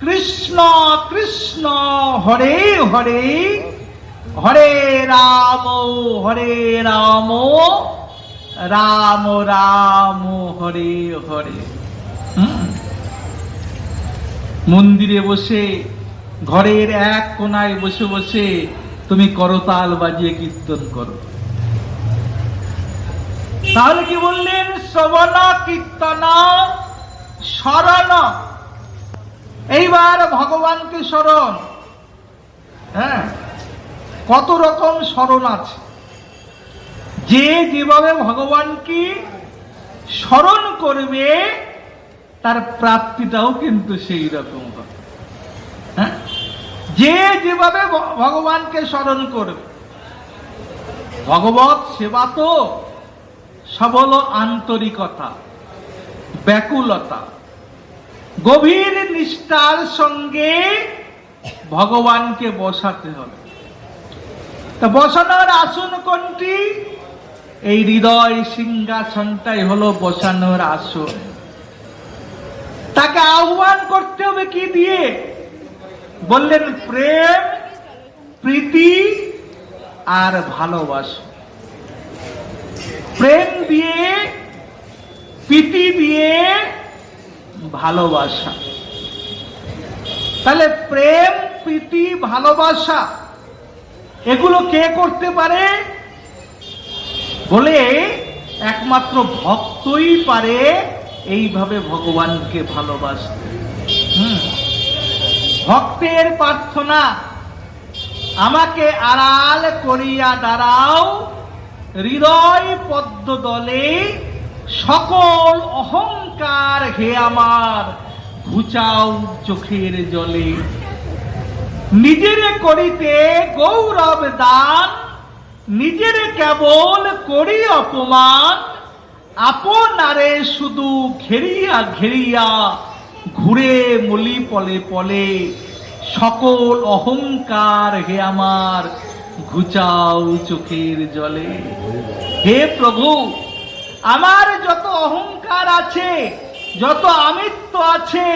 কৃষ্ণ কৃষ্ণ হরে হরে হরে রাম হরে রাম রাম রাম, হরে হরে। মন্দিরে বসে, ঘরের এক কোনায় বসে বসে তুমি করতাল বাজিয়ে কীর্তন করো। তাহলে কি বললেন? শ্রবণ, কীর্তন স্মরণ এইবার ভগবানকে স্মরণ। হ্যাঁ? কত রকম স্মরণ আছে। যে যেভাবে ভগবানকে স্মরণ করবে, তার প্রাপ্তিটাও কিন্তু সেই রকম হ্যাঁ? যে যেভাবে ভগবানকে স্মরণ করবে, ভগবত সেবা তো সবল আন্তরিকতা, ব্যাকুলতা গভীর নিষ্ঠার সঙ্গে ভগবানকে বসাতে হবে। তা বসানোর আসন কোনটি? এই হৃদয় সিংহাসনটাই হলো বসানোর আসন। তাকে আহ্বান করতে হবে কি দিয়ে? বললেন প্রেম, প্রীতি আর ভালোবাসা। প্রেম দিয়ে, প্রীতি দিয়ে ভালোবাসা। তাহলে প্রেম, প্রীতি, ভালোবাসা, এগুলো কে করতে পারে? বলে একমাত্র ভক্তই পারে এইভাবে ভগবানকে ভালোবাসতে। ভক্তের প্রার্থনা, আমাকে আড়াল করিয়া দাঁড়াও, হৃদয় পদ্ম দলে সকল অহংকার হে আমার, ঘুচাও চোখের জলে। নিজের করিতে গৌরব দান, নিজের কেবল করি অপমান। আপনারে শুধু ঘেরিয়া ঘেরিয়া, ঘুরে মলি পলে পলে, সকল অহংকার হে আমার, ঘুচাও চোখের জলে। হে প্রভু আমার যত অহংকার আছে, যত আমিত্ব আছে,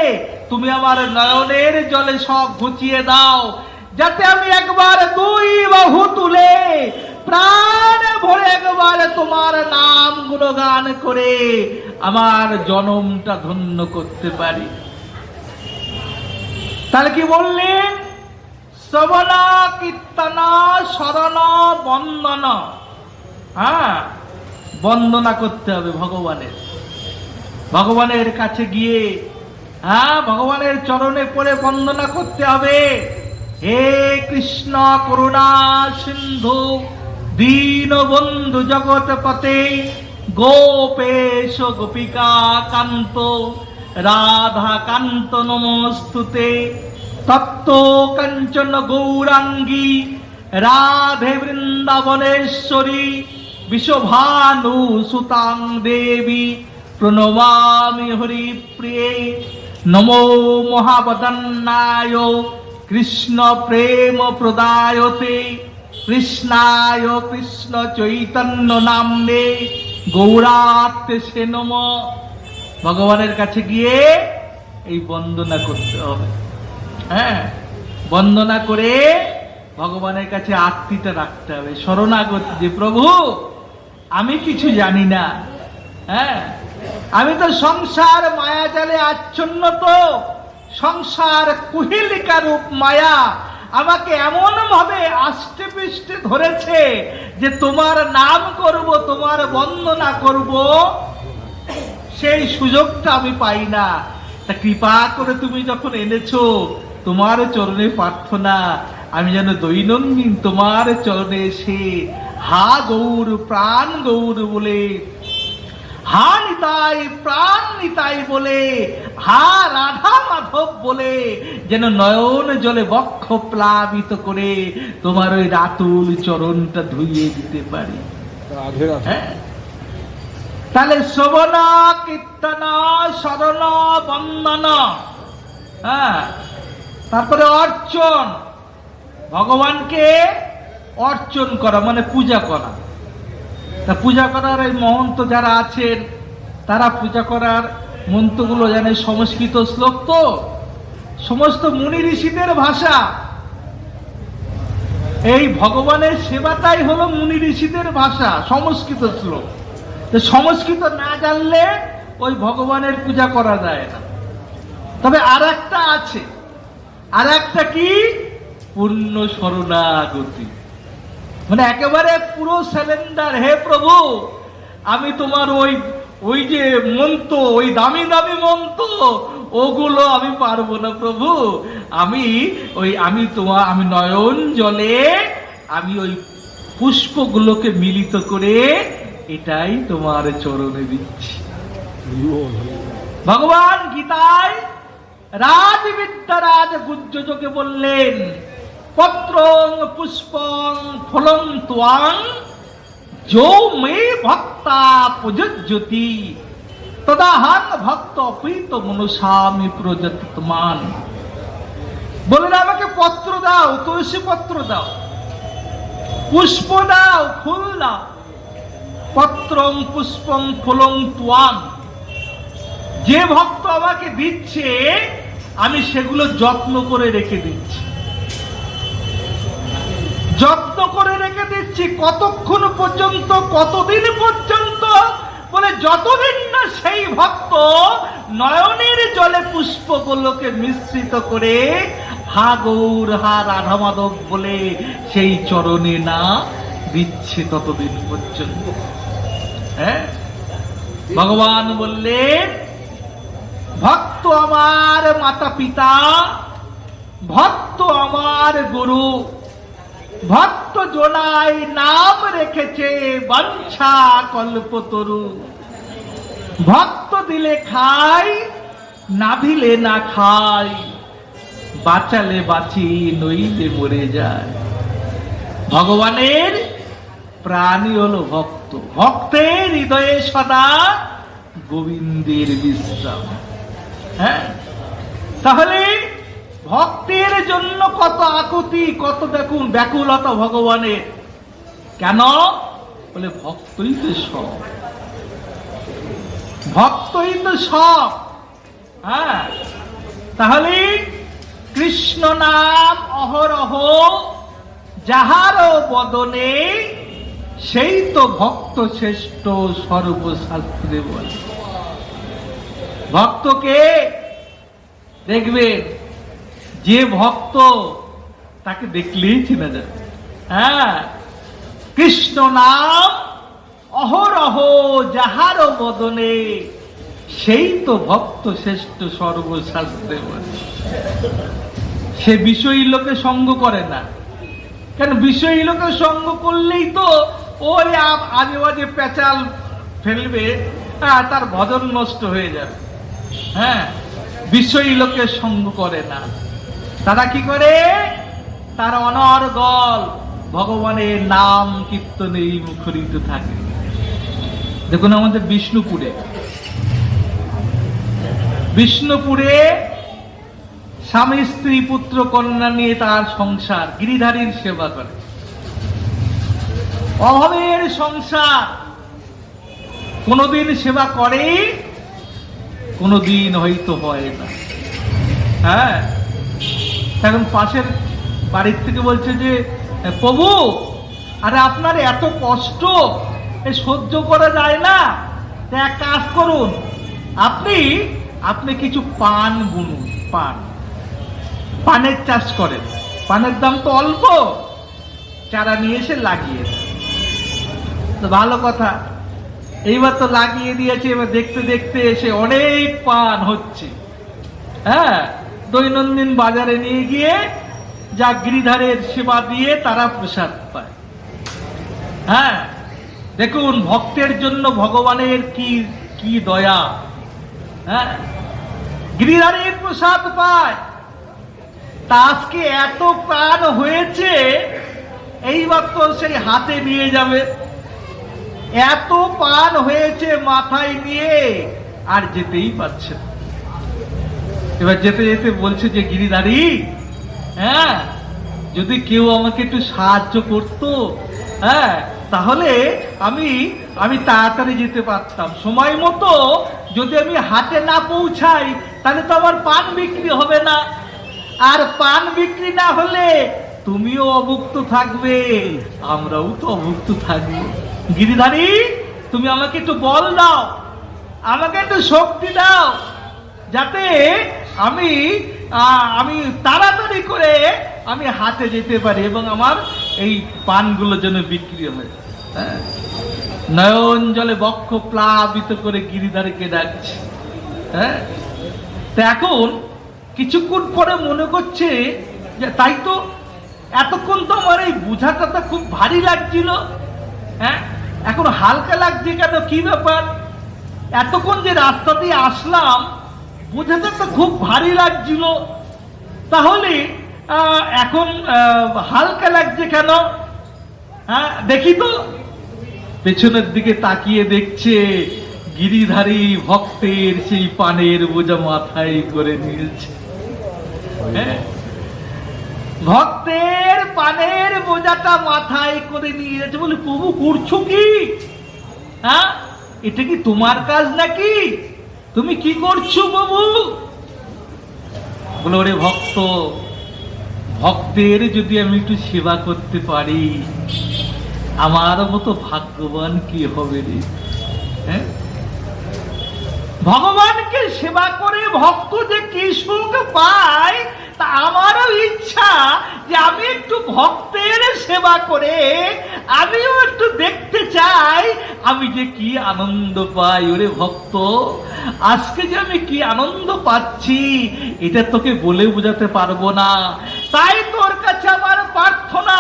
তুমি আমার নয়নের জলে সব ঘুচিয়ে দাও, যাতে আমি একবার দুই বাহু তুলে প্রাণ ভরে একবার তোমার নাম গুণগান করে আমার জনমটা ধন্য করতে পারি। তাহলে কি বললেন শ্রবণ কীর্তন শরণ বন্দন। হ্যাঁ? বন্দনা করতে হবে ভগবানের। ভগবানের কাছে গিয়ে হ্যাঁ ভগবানের চরণে পড়ে বন্দনা করতে হবে। হে কৃষ্ণ করুণা সিন্ধু দীন বন্ধু জগৎ পতে গোপেশ গোপিকা কান্ত রাধা কান্ত নমস্তুতে। তত্ত্ব কাঞ্চন গৌরাঙ্গী, রাধে বৃন্দাবনেশ্বরী বিশ্বভানু সুতাং দেবী প্রণমামি হরিপ্রিয়ে নমো মহাবদন্নায় কৃষ্ণ প্রেম প্রদায়তে কৃষ্ণায় কৃষ্ণ চৈতন্য নামনে গৌরাত্মে সে নম ভগবানের কাছে গিয়ে এই বন্দনা করতে হবে। হ্যাঁ বন্দনা করে ভগবানের কাছে আত্মীটা রাখতে হবে। শরণাগতি যে প্রভু আমি কিছু জানি না। হ্যাঁ? আমি তো সংসার মায়াজালে আচ্ছন্ন তো। সংসার কুহিলিকা রূপ মায়া আমাকে এমন ভাবে আষ্টে পৃষ্ঠে ধরেছে যে তোমার নাম করব, তোমার বন্দনা করব, সেই সুযোগটা আমি পাই না। তা কৃপা করে তুমি যখন এনেছো, তোমার চরণে প্রার্থনা, আমি যেন দৈনন্দিন তোমার চরণে এসে হা গৌর প্রাণ গৌর বলে। হা নিতাই প্রাণ নিতাই বলে। হা রাধা মাধব বলে। যেন নয়ন জলে বক্ষ প্লাবিত করে তোমার ওই রাতুল চরণটা ধুইয়ে দিতে পারি। হ্যাঁ? তাহলে শ্রবণ কীর্তনা স্মরণ বন্দন হ্যাঁ? তারপরে অর্চন। ভগবানকে অর্চন করা মানে পূজা করা। তা পূজা করার এই মহন্ত যারা আছেন, তারা পূজা করার মন্ত্রগুলো জানে সংস্কৃত শ্লোক তো। সমস্ত মুনি ঋষিদের ভাষা। এই ভগবানের সেবাটাই হলো মুনি ঋষিদের ভাষা, সংস্কৃত শ্লোক। সংস্কৃত না জানলে ওই ভগবানের পূজা করা যায় না। তবে আর আছে। আর একটা কি? পূর্ণ শরণাগতি। মানে একেবারে পুরো সিলিন্ডার হে প্রভু, আমি তোমার ওই ওই যে মন্ত্র, ওই দামি দামি মন্ত্র, ওগুলো আমি পারব না প্রভু। আমি ওই, আমি তোমার আমি নয়ন জলে, আমি ওই পুষ্পগুলোকে মিলিত করে এটাই তোমার চরণে দিচ্ছি। ভগবান গীতায় রাজবিদ্যারাজ গুজ্জকে বললেন পত্রং পুষ্পং ফলং তোয়াং যৌ মে ভক্তা প্রযোজ্যতি তদাহান ভক্ত প্রীত মনুষামি প্রযত্মান বললেন আমাকে পত্র দাও তুলসী পত্র দাও পুষ্প দাও ফুল দাও পত্রং পুষ্পং ফলং তোয়াং যে ভক্ত আমাকে দিচ্ছে, আমি সেগুলো যত্ন করে রেখে দিচ্ছি। যত্ন করে রেখে দিচ্ছি কতক্ষণ পর্যন্ত, কতদিন পর্যন্ত? বলে যতদিন না সেই ভক্ত নয়নের জলে পুষ্পগুলোকে মিশ্রিত করে, হা গৌর, হা রাধা মাধব বলে সেই চরণে না দিচ্ছে ততদিন পর্যন্ত। হ্যাঁ? ভগবান বললেন, ভক্ত আমার মাতা পিতা ভক্ত আমার গুরু ভক্ত জোনাই নাম রেখেছে বাঞ্ছা কল্পতরু। ভক্ত দিলে খাই, না দিলে না খাই। বাঁচালে বাঁচি, নইলে মরে যায়। ভগবানের প্রাণী হলো ভক্ত। ভক্তের হৃদয়ে সদা গোবিন্দের বিশ্রাম। হ্যাঁ? তাহলে ভক্তের জন্য কত আকুতি, কত দেখুন ব্যাকুলতা ভগবানের। কেন? বলে ভক্তই তো সব। ভক্তই তো সব। হ্যাঁ? তাহলে কৃষ্ণ নাম অহরহ যাহার বদনে সেই তো ভক্ত শ্রেষ্ঠ সর্বশাস্ত্রে বলে। ভক্তকে দেখবেন যে ভক্ত তাকে দেখলেই চেনা যাবে। হ্যাঁ কৃষ্ণ নাম অহরহ যাহার বদনে, সেই তো ভক্ত শ্রেষ্ঠ সর্বশাস্ত্রে সে বিষয়ী লোকে সঙ্গ করে না। কেন বিষয়ী লোকে সঙ্গ করলেই তো ওই আজে বাজে পেঁচাল ফেলবে হ্যাঁ তার ভজন নষ্ট হয়ে যাবে। হ্যাঁ বিষয়ী লোকের সঙ্গ করে না। তারা কি করে? তার অনর্গল ভগবানের নাম কীর্তনেই মুখরিত থাকে। দেখুন আমাদের বিষ্ণুপুরে। বিষ্ণুপুরে স্বামী, স্ত্রী, পুত্র, কন্যা নিয়ে তার সংসার, গিরিধারীর সেবা করে। অভাবের সংসার কোনোদিন সেবা করে কোনোদিন হয়তো হয় না। হ্যাঁ? এখন পাশের বাড়ির থেকে বলছে যে, প্রভু, আরে আপনার এত কষ্ট, এ সহ্য করা যায় না। এক কাজ করুন, আপনি আপনি কিছু পান বুনুন, পান। পানের চাষ করেন। পানের দাম তো অল্প। চারা নিয়ে এসে লাগিয়ে। তো ভালো কথা। এইবার তো লাগিয়ে দিয়েছে, এবার দেখতে দেখতে এসে অনেক পান হচ্ছে। হ্যাঁ? দৈনন্দিন বাজারে নিয়ে গিয়ে যা গিরিধারের সেবা দিয়ে তারা প্রসাদ পায়। হ্যাঁ দেখুন, ভক্তের জন্য ভগবানের কি কি দয়া। হ্যাঁ গিরিধারের প্রসাদ পায়। তা আজকে এত প্রাণ হয়েছে তো সেই হাতে নিয়ে যাবে। এত পান হয়েছে মাথায় নিয়ে, আর যেতেই পারছে না। এবার যেতে যেতে বলছে যে, গিরিধারী হ্যাঁ যদি কেউ আমাকে একটু সাহায্য করতো হ্যাঁ তাহলে আমি আমি তাড়াতাড়ি যেতে পারতাম। সময় মতো যদি আমি হাটে না পৌঁছাই, তাহলে তো আমার পান বিক্রি হবে না। আর পান বিক্রি না হলে তুমিও অভুক্ত থাকবে, আমরাও তো অভুক্ত থাকব। গিরিধারী, তুমি আমাকে একটু বল দাও, আমাকে একটু শক্তি দাও, যাতে আমি আমি তাড়াতাড়ি করে আমি হাতে যেতে পারি এবং আমার এই পানগুলো যেন বিক্রি হয়। হ্যাঁ। নয়ন জলে বক্ষ প্লাবিত করে গিরিধারীকে ডাকছে। হ্যাঁ? তা এখন কিছুক্ষণ পরে মনে করছে যে তাই তো এতক্ষণ তো আমার এই বোঝাটা তো খুব ভারী লাগছিল। হ্যাঁ? এখন হালকা লাগছে কেন? কি ব্যাপার? এতক্ষণ যে রাস্তা দিয়ে আসলাম বোঝাটা তো, খুব ভারী লাগছিল। তাহলে এখন হালকা লাগছে কেন? হ্যাঁ দেখি তো। পেছনের দিকে তাকিয়ে দেখছে, গিরিধারী ভক্তের সেই পানের বোঝা মাথায় করে নিয়েছে। হ্যাঁ? ভক্তের পানের বোঝাটা মাথায় করে নিয়ে বলে, প্রভু, করছ কি? হ্যাঁ এটা কি তোমার কাজ নাকি? তুমি কি করছ, বাবু? বলো ওরে ভক্ত, ভক্তের যদি আমি একটু সেবা করতে পারি, আমার মতো ভাগ্যবান কি হবে রে? হ্যাঁ? ভগবানকে সেবা করে ভক্ত যে কি সুখ পায় তা আমারও ইচ্ছা যে আমি একটু ভক্তের সেবা করে আমিও একটু দেখতে চাই। আমি যে কি আনন্দ পাই ওরে ভক্ত, আজকে যে আমি কি আনন্দ পাচ্ছি, এটা তোকে বলে বোঝাতে পারব না। তাই তোর কাছে আমার প্রার্থনা,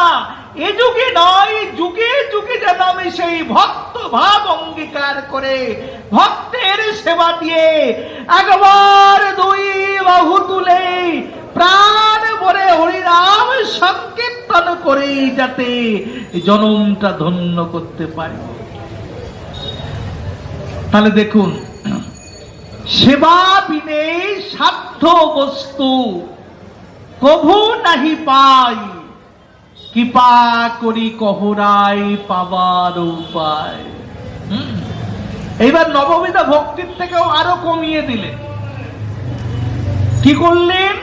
এ যুগে নয়, যুগে যুগে যেন আমি সেই ভক্ত ভাব অঙ্গীকার করে ভক্তের সেবা দিয়ে একবার দুই বাহু তুলে হরিনাম সংকীর্তন করে যাতে জনমটা ধন্য করতে পারি। তাহলে দেখুন, সেবা বিনে সাধ্য বস্তু কভু নাহি পাই, কৃপা করি কহরাই পাবার উপায়। এইবার নববিধা ভক্তির থেকেও আরও কমিয়ে দিলেন। কি করলেন?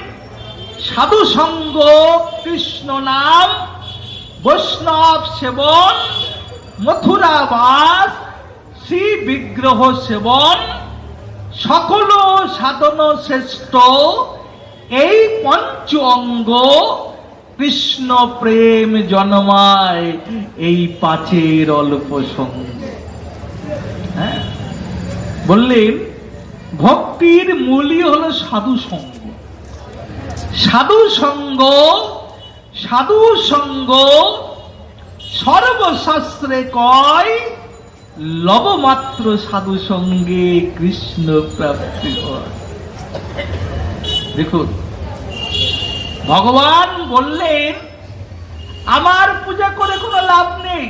সাধু সঙ্গ কৃষ্ণ নাম, বৈষ্ণব সেবন মথুরা বাস শ্রী বিগ্রহ সেবন, সকল সাধন শ্রেষ্ঠ, এই পঞ্চ অঙ্গ কৃষ্ণ প্রেম জন্মায় এই পাঁচের অল্প সঙ্গ। হ্যাঁ? বললেন, ভক্তির মূলই হলো সাধু সঙ্গ সাধু সঙ্গ সাধু সঙ্গ সর্বশাস্ত্রে কয়, লবমাত্র সাধু সঙ্গে কৃষ্ণ প্রাপ্তি দেখুন, ভগবান বললেন, আমার পূজা করে কোনো লাভ নেই,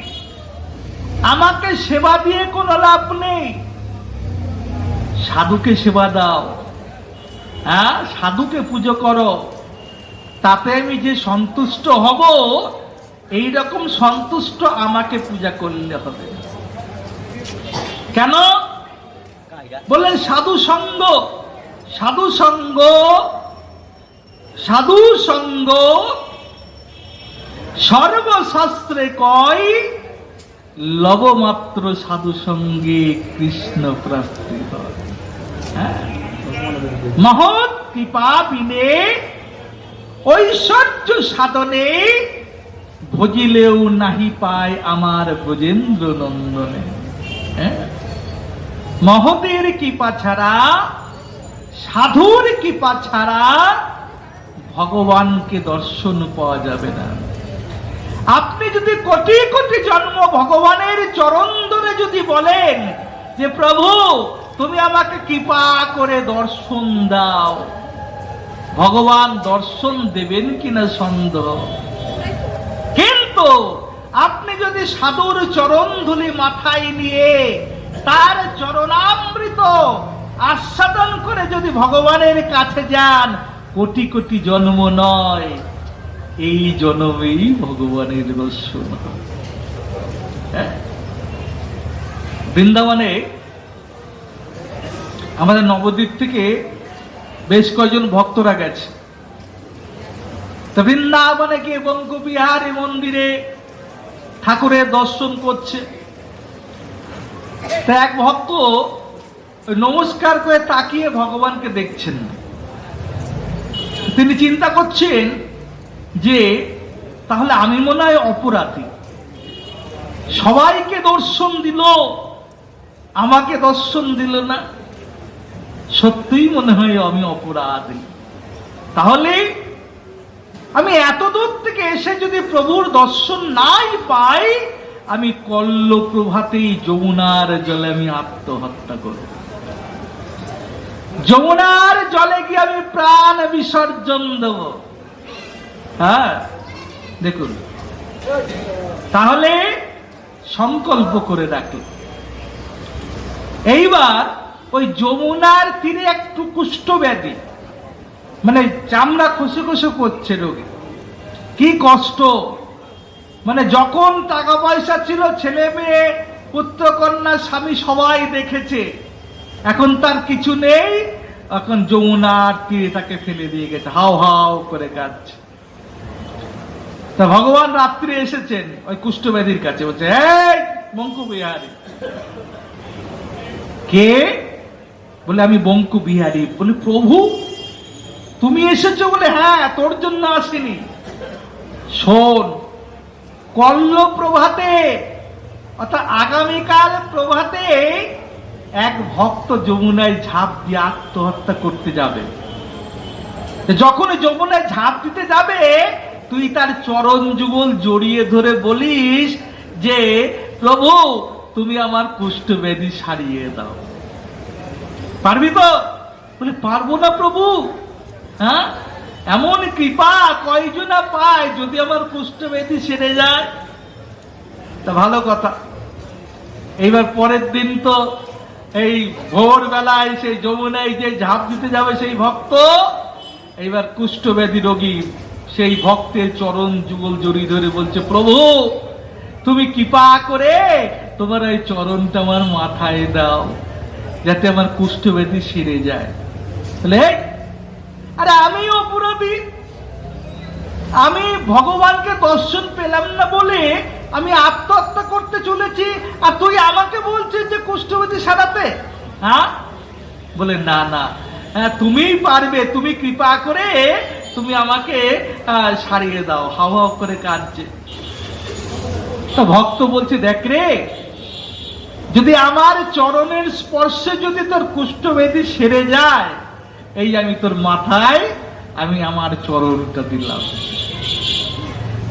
আমাকে সেবা দিয়ে কোনো লাভ নেই। সাধুকে সেবা দাও। হ্যাঁ সাধুকে পুজো করো। তাতে আমি যে সন্তুষ্ট হব এই রকম সন্তুষ্ট আমাকে পূজা করলে হবে। কেন? বললেন, সাধু সঙ্গ সাধু সঙ্গ সাধু সঙ্গ, সর্বশাস্ত্রে কয়, লবমাত্র সাধু সঙ্গে কৃষ্ণ প্রাপ্তি হয়। হ্যাঁ? মহৎ কৃপা বিনে ঐশ্বর্য সাধনে ভজিলেও নাহি পায় আমার ব্রজেন্দ্র নন্দনে হ্যাঁ? মহতের কৃপা ছাড়া, সাধুর কৃপা ছাড়া ভগবানকে দর্শন পাওয়া যাবে না আপনি যদি কোটি কোটি জন্ম ভগবানের চরণ ধরে যদি বলেন যে প্রভু তুমি আমাকে কৃপা করে দর্শন দাও। ভগবান দর্শন দেবেন কিনা সন্দেহ। কিন্তু আপনি যদি সাধুর চরণ ধুলি মাথায় নিয়ে তার চরণামৃত আস্বাদন করে যদি ভগবানের কাছে যান, কোটি কোটি জন্ম নয়। এই জন্মেই ভগবানের দর্শন হ্যাঁ? বৃন্দাবনে আমাদের নবদ্বীপ থেকে বেশ কয়েকজন ভক্তরা গেছে। বৃন্দাবনে গিয়ে বঙ্গবিহারী মন্দিরে ঠাকুরের দর্শন করছে? তা এক ভক্ত নমস্কার করে তাকিয়ে ভগবানকে দেখছেন তিনি চিন্তা করছেন যে, তাহলে আমি মনে হয় অপরাধী। সবাইকে দর্শন দিল, আমাকে দর্শন দিল না। সত্যিই মনে হয় আমি অপরাধী। তাহলে আমি এত দূর থেকে এসে যদি প্রভুর দর্শন নাই পাই, আমি কল্ল প্রভাতেই যমুনার জলে আমি আত্মহত্যা করব। যমুনার জলে গিয়ে আমি প্রাণ বিসর্জন দেব। হ্যাঁ দেখুন। তাহলে সংকল্প করে রাখে। এইবার ওই যমুনার তীরে একটু কুষ্ঠ ব্যাধি। মানে চামড়া খসে খসে করছে রোগী। কি কষ্ট। মানে যখন টাকা পয়সা ছিল, ছেলে মেয়ে পুত্র কন্যা স্বামী সবাই দেখেছে। এখন তার কিছু নেই। এখন যমুনার তীরে তাকে ফেলে দিয়ে গেছে। হাও হাও করে কাঁদছে। তা ভগবান রাত্রে এসেছেন ওই কুষ্ঠব্যাধির কাছে। বলছে, এই বঙ্কু বিহারী কে বলে আমি বঙ্কু বিহারী, বলে, প্রভু, তুমি এসেছ বলে হ্যাঁ তোর জন্য আসিনি। শোন কল্ল প্রভাতে অর্থাৎ আগামীকাল প্রভাতে এক ভক্ত যমুনায় ঝাঁপ দিয়ে আত্মহত্যা করতে যাবে। যখন যমুনায় ঝাঁপ দিতে যাবে, তুই তার চরণ যুগল জড়িয়ে ধরে বলিস যে, প্রভু, তুমি আমার কুষ্ঠবেদী সারিয়ে দাও। পারবি তো? বলে, পারব না প্রভু। হ্যাঁ? এমন কৃপা কয়জনা পায় যদি আমার কুষ্ঠ কুষ্ঠবেদী সেরে যায়? তা ভালো কথা। এইবার পরের দিন তো এই ভোরবেলায় সেই যমুনায় যে ঝাঁপ দিতে যাবে সেই ভক্ত, এইবার কুষ্ঠ কুষ্ঠব্যাধি রোগী সেই ভক্তের চরণ যুগল জড়ি ধরে বলছে, প্রভু, তুমি কৃপা করে তোমার এই চরণটা আমার মাথায় দাও। যাতে আমার কুষ্ঠব্যাধি সেরে যায়। আরে আমি অপরাধী। আমি ভগবানকে দর্শন পেলাম না বলে আমি আত্মহত্যা করতে চলেছি আর তুই আমাকে বলছিস যে কুষ্ঠবতী সারাতে? হ্যাঁ? বলে না না। হ্যাঁ, তুমিই পারবে তুমি কৃপা করে তুমি আমাকে সারিয়ে দাও। হাও হাও করে কাঁদছে। তা ভক্ত বলছে দেখ রে যদি আমার চরণের স্পর্শে যদি তোর কুষ্ঠবেদী সেরে যায়, এই আমি তোর মাথায়, আমি আমার চরণটা দিলাম।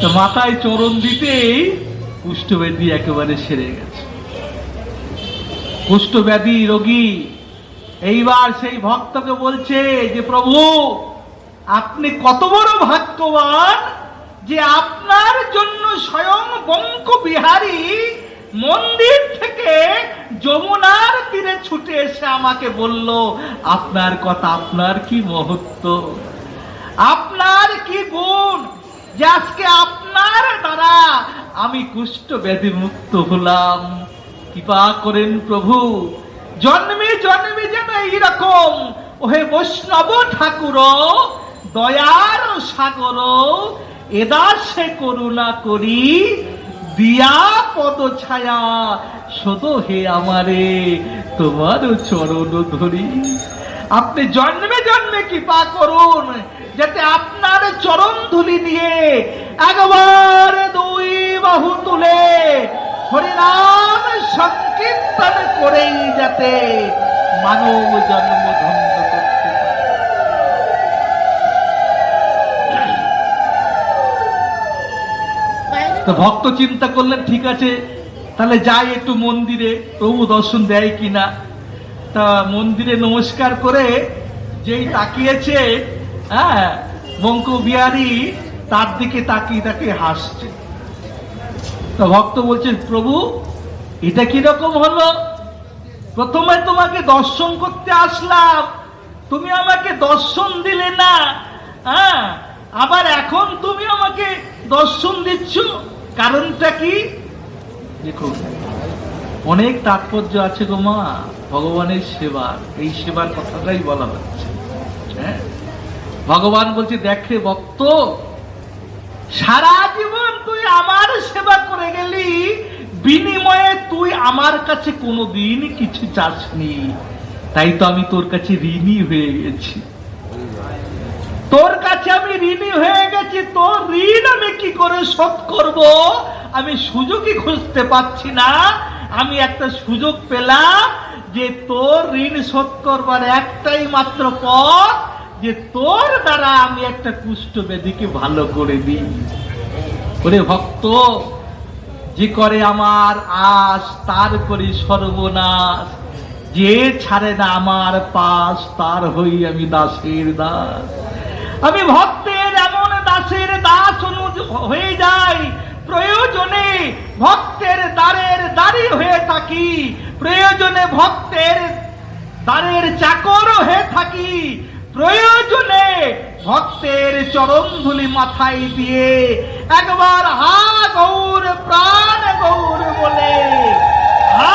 তো মাথায় চরণ দিতেই কুষ্ঠব্যাধি একেবারে সেরে গেছে। কুষ্ঠব্যাধি রোগী, এইবার সেই ভক্তকে বলছে যে, প্রভু, আপনি কত বড় ভাগ্যবান যে আপনার জন্য স্বয়ং বঙ্ক বিহারী মন্দির থেকে যমুনার তীরে ছুটে এসে আমাকে বলল, আপনার কথা আপনার কি মহত্ব? আপনার কি গুণ? যে আজকে আপনার দ্বারা আমি কুষ্ঠ ব্যাধি মুক্ত হলাম। কৃপা করেন প্রভু, জন্মে জন্মে যেন এইরকম। ওহে বৈষ্ণব ঠাকুর দয়ার সাগর এদাসে করুণা করি দিয়া পদ ছায়া। সদ হে আমারে, তোমার চরণ ধরি। আপনি জন্মে জন্মে কৃপা করুন, যাতে আপনার চরণ ধুলি নিয়ে একবার দুই বাহু তুলে হরিনাম সংকীর্তন করেই যাতে মানব জন্ম তো ভক্ত চিন্তা করলেন, ঠিক আছে, তাহলে যাই একটু মন্দিরে, প্রভু দর্শন দেয় কিনা। তা মন্দিরে নমস্কার করে যেই তাকিয়েছে হ্যাঁ বঙ্কু বিহারী, তার দিকে তাকিয়ে তাকিয়ে হাসছে। তো ভক্ত বলছেন প্রভু, এটা কীরকম হলো? প্রথমে তোমাকে দর্শন করতে আসলাম, তুমি আমাকে দর্শন দিলে না হ্যাঁ আবার এখন তুমি আমাকে দর্শন দিচ্ছ? কারণটা কি? দেখুন, অনেক তাৎপর্য আছে গো মা, ভগবানের সেবা। এই সেবার কথাটাই বলা হচ্ছে হ্যাঁ? ভগবান বলছে, দেখে ভক্ত, সারা জীবন তুই আমার সেবা করে গেলি, বিনিময়ে তুই আমার কাছে কোনোদিন কিছু চাসনি। তাই তো আমি তোর কাছে ঋণী হয়ে গেছি। কাছে আমি ঋণী হয়ে গেছি তোর ঋণ আমি কি করে শোধ করব? আমি সুযোগই খুঁজতে পাচ্ছি না। আমি একটা সুযোগ পেলাম যে তোর ঋণ শোধ করবার একটাই মাত্র পথ, যে তোর দ্বারা আমি একটা কুষ্ঠ ব্যাধিকে ভালো করে দিই। ওরে ভক্ত, যে করে আমার আশ, তার করি সর্বনাশ। যে ছাড়ে না আমার পাশ, তার হই আমি দাসের দাস। আমি ভক্তের এমন দাসের দাস হয়ে যাই প্রয়োজনে ভক্তের দ্বারের দাঁড়ি হয়ে থাকি। প্রয়োজনে ভক্তের দ্বারের চাকর হয়ে থাকি। প্রয়োজনে ভক্তের চরণ ধুলি মাথায় দিয়ে একবার হা গৌর, প্রাণ গৌর বলে, হা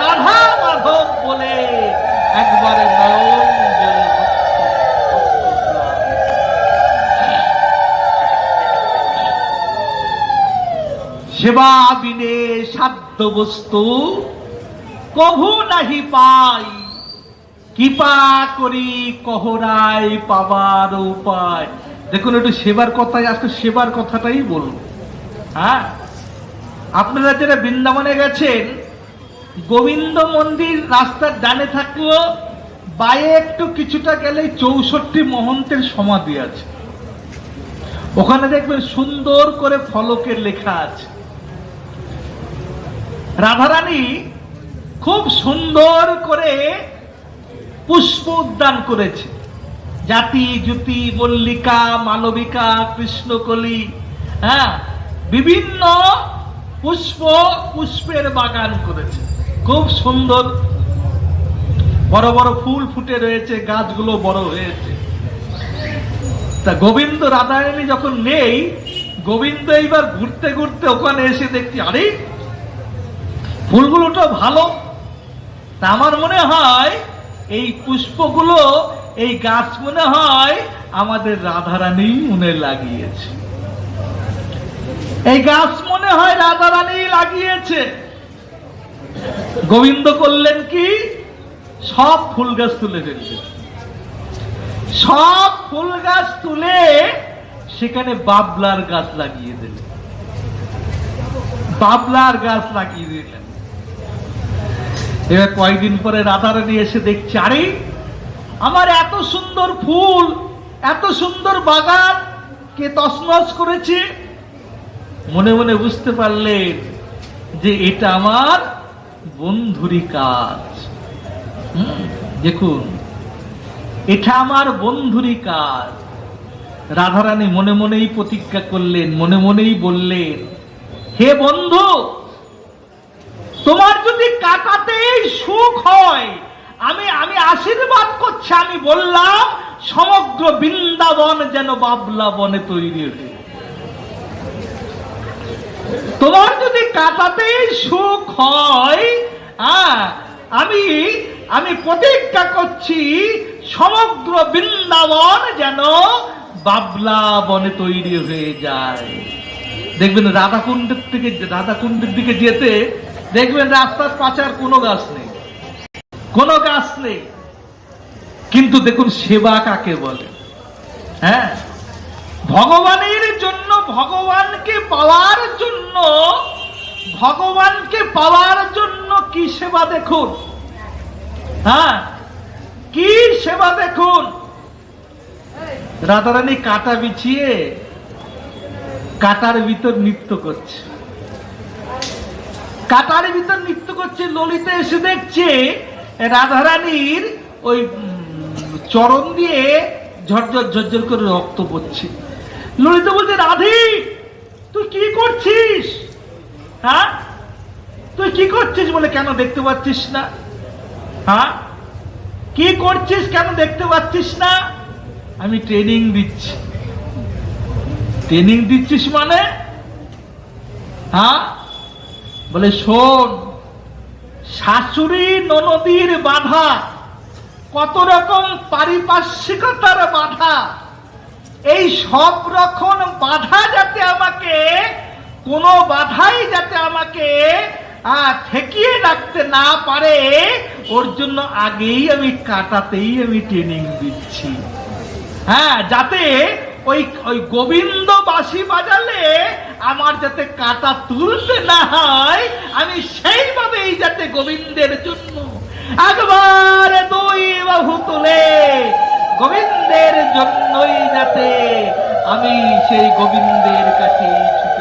রাধা মাধব বলে একবার নয়ন সেবা বিনে সাধ্য বস্তু কভু নাহি পাই। কৃপা করি কহরাই পাবার উপায়। দেখুন, একটু সেবার কথাই আজকে সেবার কথাটাই বলব। হ্যাঁ? আপনারা যারা বৃন্দাবনে গেছেন, গোবিন্দ মন্দির রাস্তার ডানে থাকলেও বায়ে একটু কিছুটা গেলে চৌষট্টি মহন্তের সমাধি আছে। ওখানে দেখবেন সুন্দর করে ফলকের লেখা আছে। রাধারানী খুব সুন্দর করে পুষ্প উদ্যান করেছে। জাতি জুতি মল্লিকা, মালবিকা, কৃষ্ণকলি হ্যাঁ বিভিন্ন পুষ্প পুষ্পের বাগান করেছে। খুব সুন্দর। বড় বড় ফুল ফুটে রয়েছে, গাছগুলো বড় হয়েছে। তা গোবিন্দ রাধারানী যখন নেই, গোবিন্দ এইবার ঘুরতে ঘুরতে ওখানে এসে দেখছি, আরে ফুলগুলো তো ভালো। তা আমার মনে হয় এই পুষ্পগুলো, এই গাছ মনে হয় আমাদের রাধারানী মনে লাগিয়েছে। এই গাছ মনে হয় রাধারানী লাগিয়েছে। গোবিন্দ করলেন কি? সব ফুল গাছ তুলে ফেললেন সব ফুল গাছ তুলে সেখানে বাবলার গাছ লাগিয়ে দিলেন। বাবলার গাছ লাগিয়ে দিলেন। এবার কয়েকদিন পরে রাধারানী এসে দেখছে, আরে, আমার এত সুন্দর ফুল, এত সুন্দর বাগান, কে তছনছ করেছে? মনে মনে বুঝতে পারলেন যে এটা আমার বন্ধুরই কাজ। দেখুন, এটা আমার বন্ধুরই কাজ। রাধারানী মনে মনেই প্রতিজ্ঞা করলেন, মনে মনেই বললেন, হে বন্ধু তোমার যদি কাটাতেই সুখ হয়, আমি আমি আশীর্বাদ করছি, আমি বললাম, সমগ্র বৃন্দাবন যেন বাবলা বনে তৈরি হয়ে তোমার যদি কাটাতেই সুখ হয় হ্যাঁ আমি আমি প্রতিজ্ঞা করছি, সমগ্র বৃন্দাবন যেন বাবলা বনে তৈরি হয়ে যায়। দেখবেন রাধাকুণ্ডের থেকে, রাধাকুণ্ডের দিকে যেতে দেখবেন রাস্তার পাচার কোনো গাছ নেই। কোনো গাছ নেই। কিন্তু দেখুন সেবা কাকে বলে? হ্যাঁ? ভগবানের জন্য, ভগবানকে পাওয়ার জন্য, ভগবানকে পাওয়ার জন্য কি সেবা দেখুন? হ্যাঁ? কি সেবা দেখুন? রাধারানী কাটা বিছিয়ে কাটার ভিতর নৃত্য করছে। কাটার ভিতর নৃত্য করছে, ললিতা এসে দেখছে রাধারানীর ওই চরণ দিয়ে ঝরঝর ঝরঝর করে রক্ত পড়ছে। ললিতা বলছে, রাধি, তুই কি করছিস? হ্যাঁ? তুই কি করছিস বলে কেন দেখতে পাচ্ছিস না? হ্যাঁ? কি করছিস কেন দেখতে পাচ্ছিস না? আমি ট্রেনিং দিচ্ছি। ট্রেনিং দিচ্ছিস মানে? হ্যাঁ? বলে, শোন, শাশুড়ি ননদীর বাধা, কত রকম পারিপার্শ্বিকতার বাধা, এই সব রকম বাধা যাতে আমাকে, কোনো বাধাই যাতে আমাকে ঠেকিয়ে রাখতে না পারে, ওর জন্য আগেই আমি কাটাতেই আমি ট্রেনিং দিচ্ছি। হ্যাঁ যাতে ওই ওই গোবিন্দ বাসি বাজালে আমার যাতে কাটা তুলতে না হয়, আমি সেইভাবেই যাতে গোবিন্দের জন্য একবার দই বাহু তুলে গোবিন্দের জন্যই যাতে আমি সেই গোবিন্দের কাছে ছুটে